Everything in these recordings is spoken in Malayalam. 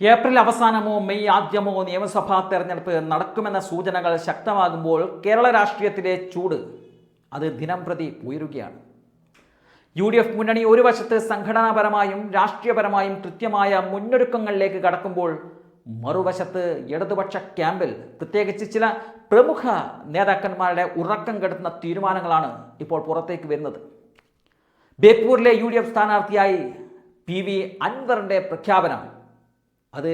ഏപ്രിൽ അവസാനമോ മെയ് ആദ്യമോ നിയമസഭാ തെരഞ്ഞെടുപ്പ് നടക്കുമെന്ന സൂചനകൾ ശക്തമാകുമ്പോൾ കേരള രാഷ്ട്രീയത്തിലെ ചൂട് അത് ദിനം പ്രതി ഉയരുകയാണ്. യു ഡി എഫ് മുന്നണി ഒരു വശത്ത് സംഘടനാപരമായും രാഷ്ട്രീയപരമായും കൃത്യമായ മുന്നൊരുക്കങ്ങളിലേക്ക് കടക്കുമ്പോൾ മറുവശത്ത് ഇടതുപക്ഷ ക്യാമ്പിൽ പ്രത്യേകിച്ച് ചില പ്രമുഖ നേതാക്കന്മാരുടെ ഉറക്കം കെടുത്തുന്ന തീരുമാനങ്ങളാണ് ഇപ്പോൾ പുറത്തേക്ക് വരുന്നത്. ബേപ്പൂരിലെ യു ഡി എഫ് സ്ഥാനാർത്ഥിയായി പി വി അൻവറിന്റെ പ്രഖ്യാപനം അത്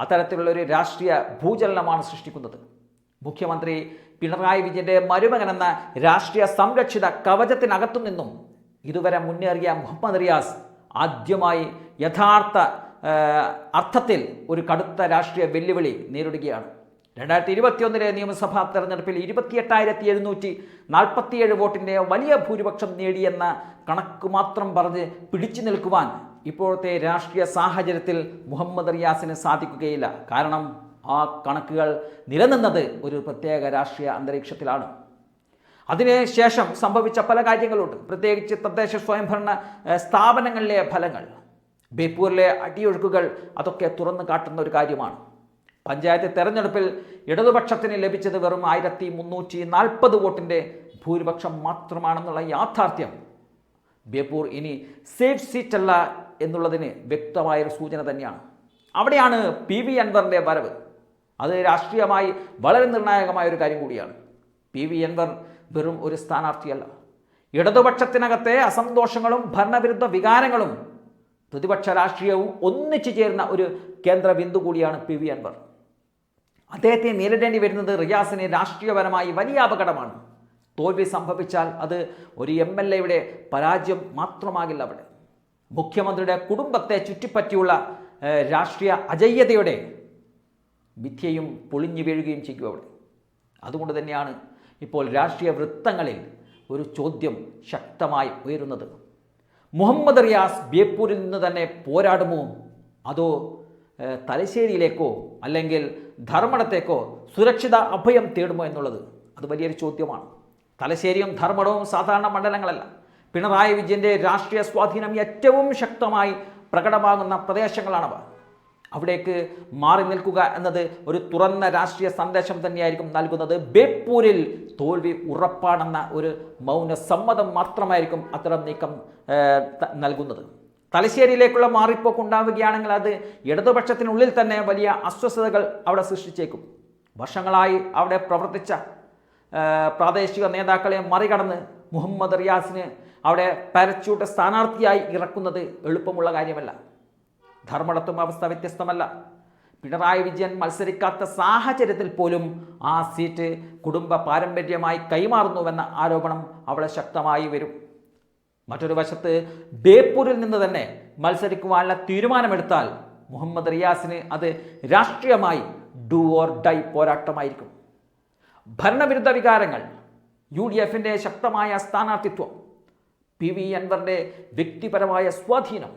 അത്തരത്തിലുള്ള ഒരു രാഷ്ട്രീയ ഭൂചലനമാണ് സൃഷ്ടിക്കുന്നത്. മുഖ്യമന്ത്രി പിണറായി വിജയന്റെ മരുമകൻ എന്ന രാഷ്ട്രീയ സംരക്ഷിത കവചത്തിനകത്തു നിന്നും ഇതുവരെ മുന്നേറിയ മുഹമ്മദ് റിയാസ് ആദ്യമായി യഥാർത്ഥ അർത്ഥത്തിൽ ഒരു കടുത്ത രാഷ്ട്രീയ വെല്ലുവിളി നേരിടുകയാണ്. രണ്ടായിരത്തി ഇരുപത്തിയൊന്നിലെ നിയമസഭാ തെരഞ്ഞെടുപ്പിൽ ഇരുപത്തിയെട്ടായിരത്തി എഴുന്നൂറ്റി നാൽപ്പത്തിയേഴ് വോട്ടിന്റെ വലിയ ഭൂരിപക്ഷം നേടിയെന്ന കണക്ക് മാത്രം പറഞ്ഞ് പിടിച്ചു നിൽക്കുവാൻ ഇപ്പോഴത്തെ രാഷ്ട്രീയ സാഹചര്യത്തിൽ മുഹമ്മദ് റിയാസിന് സാധിക്കുകയില്ല. കാരണം ആ കണക്കുകൾ നിലനിന്നത് ഒരു പ്രത്യേക രാഷ്ട്രീയ അന്തരീക്ഷത്തിലാണ്. അതിനുശേഷം സംഭവിച്ച പല കാര്യങ്ങളുണ്ട്. പ്രത്യേകിച്ച് തദ്ദേശ സ്വയംഭരണ സ്ഥാപനങ്ങളിലെ ഫലങ്ങൾ ബേപ്പൂരിലെ അടിയൊഴുക്കുകൾ അതൊക്കെ തുറന്നു കാട്ടുന്ന ഒരു കാര്യമാണ്. പഞ്ചായത്ത് തെരഞ്ഞെടുപ്പിൽ ഇടതുപക്ഷത്തിന് ലഭിച്ചത് വെറും ആയിരത്തി മുന്നൂറ്റി നാൽപ്പത് വോട്ടിന്റെ ഭൂരിപക്ഷം മാത്രമാണെന്നുള്ള യാഥാർത്ഥ്യം. ബേപ്പൂർ ഇനി സേഫ് സീറ്റ് അല്ല എന്നുള്ളതിന് വ്യക്തമായൊരു സൂചന തന്നെയാണ്. അവിടെയാണ് പി വി അൻവറിന്റെ വരവ്. അത് രാഷ്ട്രീയമായി വളരെ നിർണായകമായ ഒരു കാര്യം കൂടിയാണ്. പി വി അൻവർ വെറും ഒരു സ്ഥാനാർത്ഥിയല്ല. ഇടതുപക്ഷത്തിനകത്തെ അസന്തോഷങ്ങളും ഭരണവിരുദ്ധ വികാരങ്ങളും പ്രതിപക്ഷ രാഷ്ട്രീയവും ഒന്നിച്ചു ചേരുന്ന ഒരു കേന്ദ്ര ബിന്ദു കൂടിയാണ് പി വി അൻവർ. അദ്ദേഹത്തെ നേരിടേണ്ടി വരുന്നത് റിയാസിന് രാഷ്ട്രീയപരമായി വലിയ അപകടമാണ്. തോൽവി സംഭവിച്ചാൽ അത് ഒരു എം എൽ എയുടെ പരാജയം മാത്രമാകില്ല അവിടെ. മുഖ്യമന്ത്രിയുടെ കുടുംബത്തെ ചുറ്റിപ്പറ്റിയുള്ള രാഷ്ട്രീയ അജയ്യതയുടെ മിഥ്യയും പൊളിഞ്ഞു വീഴുകയും ചെയ്യും അവിടെ. അതുകൊണ്ട് തന്നെയാണ് ഇപ്പോൾ രാഷ്ട്രീയ വൃത്തങ്ങളിൽ ഒരു ചോദ്യം ശക്തമായി ഉയരുന്നത്. മുഹമ്മദ് റിയാസ് ബേപ്പൂരിൽ നിന്ന് തന്നെ പോരാടുമോ? അതോ തലശ്ശേരിയിലേക്കോ അല്ലെങ്കിൽ ധർമ്മടത്തേക്കോ സുരക്ഷിത അഭയം തേടുമോ എന്നുള്ളത്? അത് വലിയൊരു ചോദ്യമാണ്. തലശ്ശേരിയും ധർമ്മടവും സാധാരണ മണ്ഡലങ്ങളല്ല. പിണറായി വിജയന്റെ രാഷ്ട്രീയ സ്വാധീനം ഏറ്റവും ശക്തമായി പ്രകടമാകുന്ന പ്രദേശങ്ങളാണവ. അവിടേക്ക് മാറി നിൽക്കുക എന്നത് ഒരു തുറന്ന രാഷ്ട്രീയ സന്ദേശം തന്നെയായിരിക്കും നൽകുന്നത്. ബേപ്പൂരിൽ തോൽവി ഉറപ്പാണെന്ന ഒരു മൗന സമ്മതം മാത്രമായിരിക്കും അത്തരം നീക്കം നൽകുന്നത്. തലശ്ശേരിയിലേക്കുള്ള മാറിപ്പോക്ക് ഉണ്ടാവുകയാണെങ്കിൽ അത് ഇടതുപക്ഷത്തിനുള്ളിൽ തന്നെ വലിയ അസ്വസ്ഥതകൾ അവിടെ സൃഷ്ടിച്ചേക്കും. വർഷങ്ങളായി അവിടെ പ്രവർത്തിച്ച പ്രാദേശിക നേതാക്കളെ മറികടന്ന് മുഹമ്മദ് റിയാസിന് അവിടെ പാരച്യൂട്ട് സ്ഥാനാർത്ഥിയായി ഇറക്കുന്നത് എളുപ്പമുള്ള കാര്യമല്ല. ധർമ്മടത്തും അവസ്ഥ വ്യത്യസ്തമല്ല. പിണറായി വിജയൻ മത്സരിക്കാത്ത സാഹചര്യത്തിൽ പോലും ആ സീറ്റ് കുടുംബ പാരമ്പര്യമായി കൈമാറുന്നുവെന്ന ആരോപണം അവിടെ ശക്തമായി വരും. മറ്റൊരു വശത്ത് ബേപ്പൂരിൽ നിന്ന് തന്നെ മത്സരിക്കുവാനുള്ള തീരുമാനമെടുത്താൽ മുഹമ്മദ് റിയാസിന് അത് രാഷ്ട്രീയമായി ഡു ഓർ ഡൈ പോരാട്ടമായിരിക്കും. ഭരണവിരുദ്ധ വികാരങ്ങൾ യു ഡി എഫിന്റെ ശക്തമായ സ്ഥാനാർത്ഥിത്വം പി വി അൻവറിന്റെ വ്യക്തിപരമായ സ്വാധീനം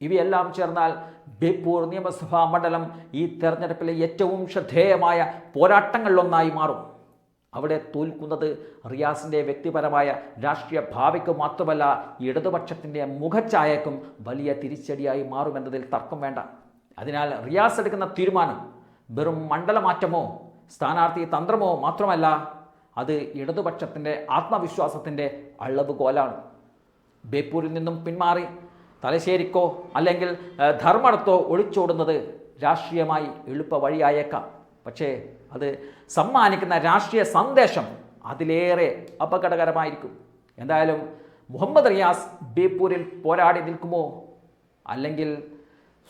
ഇവയെല്ലാം ചേർന്നാൽ ബേപ്പൂർ നിയമസഭാ മണ്ഡലം ഈ തെരഞ്ഞെടുപ്പിലെ ഏറ്റവും ശ്രദ്ധേയമായ പോരാട്ടങ്ങളിലൊന്നായി മാറും. അവിടെ തോൽക്കുന്നത് റിയാസിന്റെ വ്യക്തിപരമായ രാഷ്ട്രീയ ഭാവിക്ക് മാത്രമല്ല ഇടതുപക്ഷത്തിന്റെ മുഖഛായക്കും വലിയ തിരിച്ചടിയായി മാറുമെന്നതിൽ തർക്കം വേണ്ട. അതിനാൽ റിയാസ് എടുക്കുന്ന തീരുമാനം വെറും മണ്ഡലമാറ്റമോ സ്ഥാനാർത്ഥി തന്ത്രമോ മാത്രമല്ല അത് ഇടതുപക്ഷത്തിന്റെ ആത്മവിശ്വാസത്തിന്റെ അളവുകോലാണ്. ബേപ്പൂരിൽ നിന്നും പിന്മാറി തലശ്ശേരിക്കോ അല്ലെങ്കിൽ ധർമ്മടത്തോ ഒളിച്ചോടുന്നത് രാഷ്ട്രീയമായി എളുപ്പ വഴിയായേക്കാം പക്ഷേ അത് സമ്മാനിക്കുന്ന രാഷ്ട്രീയ സന്ദേശം അതിലേറെ അപകടകരമായിരിക്കും. എന്തായാലും മുഹമ്മദ് റിയാസ് ബേപ്പൂരിൽ പോരാടി നിൽക്കുമോ? അല്ലെങ്കിൽ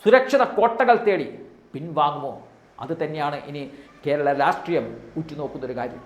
സുരക്ഷിത കോട്ടകൾ തേടി പിൻവാങ്ങുമോ? അത് തന്നെയാണ് ഇനി കേരള രാഷ്ട്രീയം ഉറ്റുനോക്കുന്നൊരു കാര്യം.